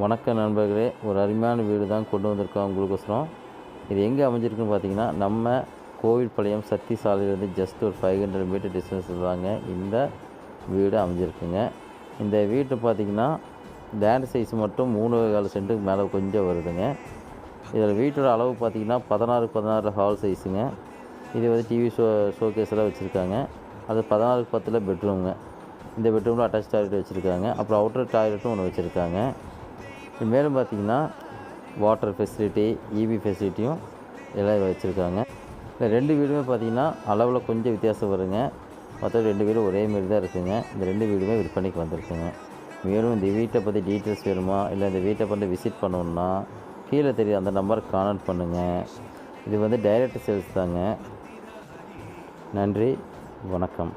வணக்கம் நண்பர்களே ஒரு அருமையான வீடு தான் கொண்டு வந்திருக்கோம் உங்களுக்கோசரம். இது எங்கே அமைஞ்சிருக்குன்னு பார்த்தீங்கன்னா நம்ம கோவில்பாளையம் சக்தி சாலையிலேருந்து ஜஸ்ட் ஒரு ஃபைவ் ஹண்ட்ரட் மீட்டர் டிஸ்டன்ஸில் தாங்க இந்த வீடு அமைஞ்சிருக்குங்க. இந்த வீட்டை பார்த்தீங்கன்னா லேண்ட் சைஸ் மட்டும் மூணு கால் சென்ட்டுக்கு மேலே கொஞ்சம் வருதுங்க. இதில் வீட்டோட அளவு பார்த்தீங்கன்னா பதினாறு பதினாறு ஹால் சைஸுங்க இது வந்து டிவி ஷோ ஷோகேஸ் எல்லாம் வச்சுருக்காங்க. அது பதினாறுக்கு பத்தில் பெட்ரூமுங்க இந்த பெட்ரூமில் அட்டாச் டாய்லெட் வச்சுருக்காங்க. அப்புறம் அவுட்டர் டாய்லெட்டும் ஒன்று வச்சுருக்காங்க. மேலும் பார்த்தீங்கன்னா வாட்டர் ஃபெசிலிட்டி இபி ஃபெசிலிட்டியும் எல்லாம் வச்சுருக்காங்க. இந்த ரெண்டு வீடுமே பார்த்திங்கன்னா அளவில் கொஞ்சம் வித்தியாசம் வருங்க. மற்ற ரெண்டு வீடும் ஒரே மாரி தான் இருக்குங்க. இந்த ரெண்டு வீடுமே விற்பனைக்கு வந்திருக்குங்க. மேலும் இந்த வீட்டை பற்றி டீட்டெயில்ஸ் வேணுமா? இல்லை இந்த வீட்டை பற்றி விசிட் பண்ணணுன்னா கீழே தெரியும் அந்த நம்பருக்கு கான்டாக்ட் பண்ணுங்கள் இது வந்து டைரக்ட் சேல்ஸ் தாங்க. நன்றி. வணக்கம்.